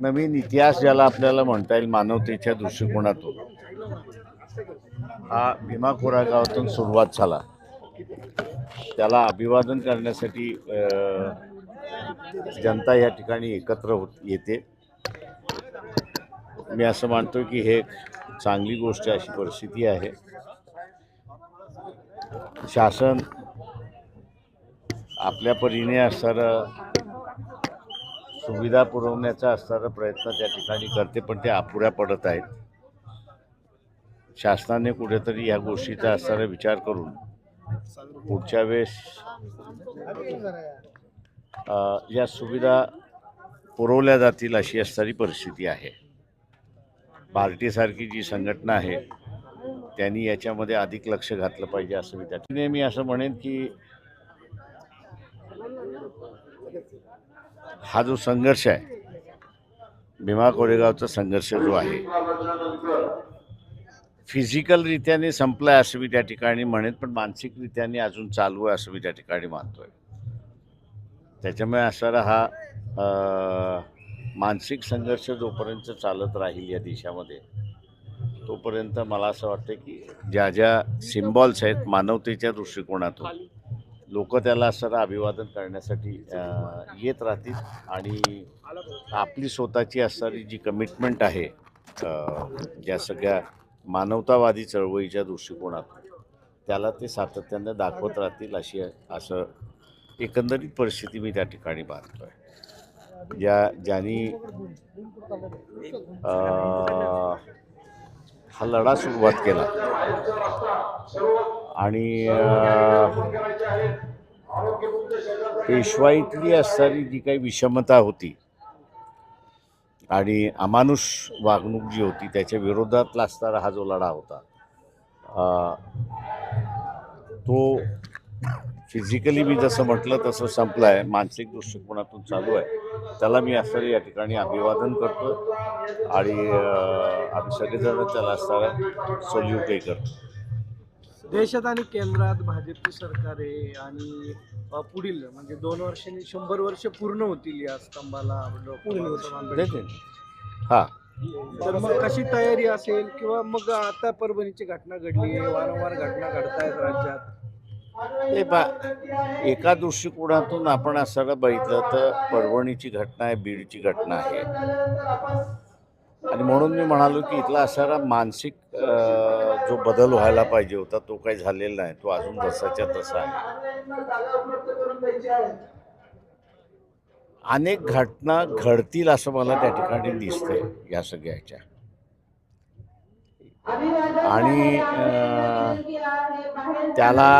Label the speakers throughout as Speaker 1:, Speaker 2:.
Speaker 1: नवीन इतिहास ज्याला आपल्याला म्हणता येईल मानवतेच्या दृष्टिकोनातून हा भीमा कोरागावातून सुरुवात झाला. त्याला अभिवादन करण्यासाठी जनता या ठिकाणी एकत्र होत येते. मी असं मानतो की हे एक चांगली गोष्ट अशी परिस्थिती आहे. शासन आपल्या परीने असणारं सुविधा पुरवण्याचा असणारा प्रयत्न त्या ठिकाणी करते पण ते अपुऱ्या पडत आहेत. शासनाने कुठेतरी या गोष्टीचा असणारा विचार करून पुढच्या वेळेस या सुविधा पुरवल्या जातील अशी असणारी परिस्थिती आहे. पार्टीसारखी जी संघटना आहे त्यांनी याच्यामध्ये अधिक लक्ष घातलं पाहिजे असं मी त्या नेहमी असं म्हणेन की हा जो संघर्ष आहे भीमा कोरेगावचा संघर्ष जो आहे फिजिकलरित्याने संपलाय असं मी त्या ठिकाणी म्हणेन पण मानसिकरित्याने अजून चालू आहे असं मी त्या ठिकाणी मानतोय. त्याच्यामुळे असणारा हा मानसिक संघर्ष जोपर्यंत चालत राहील या देशामध्ये तोपर्यंत मला असं वाटतं की ज्या ज्या सिम्बॉल्स आहेत मानवतेच्या दृष्टिकोनातून लोक त्याला असणारं अभिवादन करण्यासाठी येत राहतील. आणि आपली स्वतःची असणारी जी कमिटमेंट आहे ज्या सगळ्या मानवतावादी चळवळीच्या दृष्टिकोनात त्याला ते सातत्याने दाखवत राहतील अशी असं एकंदरीत परिस्थिती मी त्या ठिकाणी पाहतोय ज्या ज्यांनी हा लढा सुरुवात केला. आणि पेशवाईतली असणारी जी काही विषमता होती आणि अमानुष वागणूक जी होती त्याच्या विरोधातला असणारा हा जो लढा होता अ, तो फिजिकली मी जसं म्हटलं तसं संपला आहे मानसिक दृष्टिकोनातून चालू आहे. त्याला मी असणारे या ठिकाणी अभिवादन करतो आणि आम्ही सगळेजण त्याला असणारा सल्यूटही करतो.
Speaker 2: देशात आणि केंद्रात भाजपची सरकार आहे आणि पुढील म्हणजे दोन वर्षांनी शंभर वर्ष पूर्ण होतील या स्तंभाला.
Speaker 1: हा.
Speaker 2: तर मग कशी तयारी असेल किंवा मग आता परभणीची घटना घडली आहे वारंवार घटना घडतायत राज्यात?
Speaker 1: हे बा एका दृष्टिकोनातून आपण असं बघितलं तर परभणीची घटना आहे बीडची घटना आहे. आणि म्हणून मी म्हणालो की इथला असणारा मानसिक जो बदल व्हायला पाहिजे होता तो काही झालेला नाही. तो अजून जसाच्या तसा आहे. अनेक घटना घडतील असं मला त्या ठिकाणी दिसतंय या सगळ्याच्या. आणि त्याला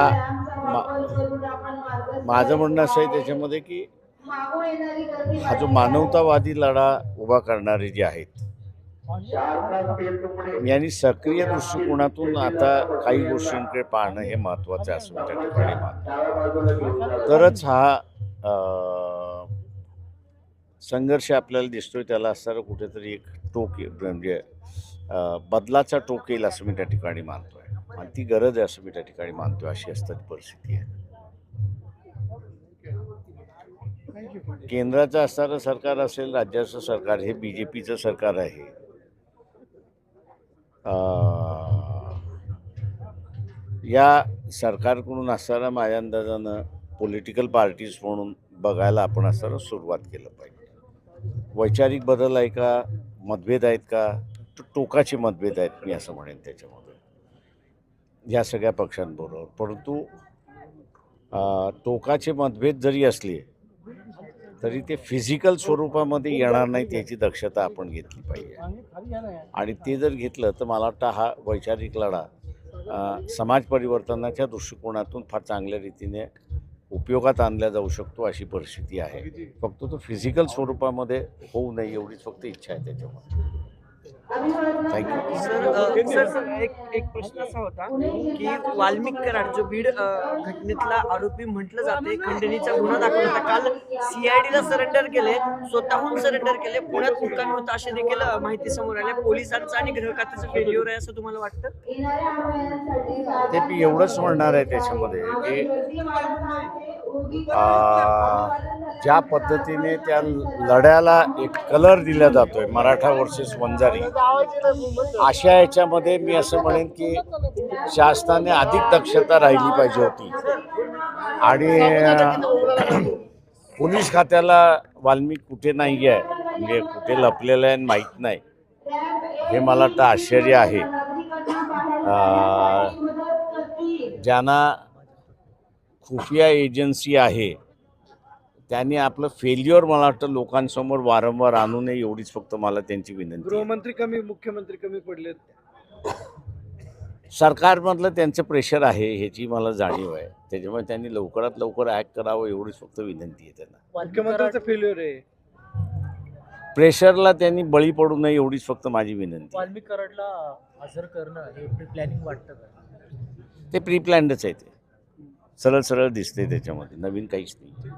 Speaker 1: माझं म्हणणं असं आहे त्याच्यामध्ये की हा जो मानवतावादी लढा उभा करणारे जे आहेत यांनी सक्रिय दृष्टिकोनातून आता काही गोष्टींकडे पाहणं हे महत्त्वाचं असून असं त्या ठिकाणी तरच हा संघर्ष आपल्याला दिसतोय त्याला असणारं कुठेतरी एक टोक म्हणजे बदलाचा टोक येईल असं मी त्या ठिकाणी मानतोय. आणि ती गरज आहे असं मी त्या ठिकाणी मानतोय अशी असतात परिस्थिती आहे. केंद्राचं असणारं सरकार असेल राज्याचं सरकार हे बी जे पीचं सरकार आहे. या सरकारकडून असताना माझ्या अंदाजानं पॉलिटिकल पार्टीज म्हणून बघायला आपण असताना सुरुवात केलं पाहिजे. वैचारिक बदल आहे का? मतभेद आहेत का? टोकाचे मतभेद आहेत मी असं म्हणेन त्याच्यामध्ये. या सगळ्या पक्षांबरोबर. परंतु टोकाचे मतभेद जरी असले तरी ते फिजिकल स्वरूपामध्ये येणार नाहीत याची दक्षता आपण घेतली पाहिजे. आणि ते जर घेतलं तर मला वाटतं हा वैचारिक लढा समाज परिवर्तनाच्या दृष्टिकोनातून फार चांगल्या रीतीने उपयोगात आणला जाऊ शकतो अशी परिस्थिती आहे. फक्त तो फिजिकल स्वरूपामध्ये होऊ नये एवढीच फक्त इच्छा आहे त्याच्यामध्ये
Speaker 3: सर सर सर एक एक प्रश्न असा होता की वाल्मिक कराड जो बीड घटनेतला आरोपी म्हटलं जाते खंडणीचा गुन्हा दाखल होता. काल सीआयडीला सरेंडर केले स्वतःहून सरेंडर केले पुण्यात मुक्कामी होता असे देखील माहिती समोर आल्या पोलिसांचं आणि गृह खात्याचं फेल्युअर आहे असं तुम्हाला वाटतं?
Speaker 1: ते मी एवढंच म्हणणार आहे त्याच्यामध्ये की ज्या पद्धतीने त्या लढ्याला एक कलर दिला जातोय मराठा वर्सेस वंजारी अशा याच्यामध्ये मी असं म्हणेन की शासनाने अधिक दक्षता राहिली पाहिजे होती. आणि पोलीस खात्याला वाल्मिक कुठे नाही आहे म्हणजे कुठे लपलेलं आहे माहीत नाही हे मला वाटतं आश्चर्य आहे. ज्यांना खुफिया एजन्सी आहे त्यांनी आपलं फेल्युअर मला वाटतं लोकांसमोर वारंवार आणू नये एवढीच फक्त मला त्यांची विनंती आहे.
Speaker 2: गृहमंत्री कमी मुख्यमंत्री कमी पडलेत.
Speaker 1: सरकारमधलं त्यांचं प्रेशर आहे ह्याची मला जाणीव आहे. त्याच्यामुळे त्यांनी लवकरात लवकर ॲक्ट करावं एवढीच फक्त विनंती आहे त्यांना.
Speaker 2: मुख्यमंत्र्यांचं फेल्युअर आहे.
Speaker 1: प्रेशरला त्यांनी बळी पडू नये एवढीच फक्त माझी विनंती आहे.
Speaker 4: वाल्मिक कराडला हजर करणं हे प्री प्लॅनिंग वाटतं का?
Speaker 1: ते प्री प्लॅन्डच आहे ते. सरळ सरळ दिसते त्याच्यामध्ये. नवीन काहीच नाही.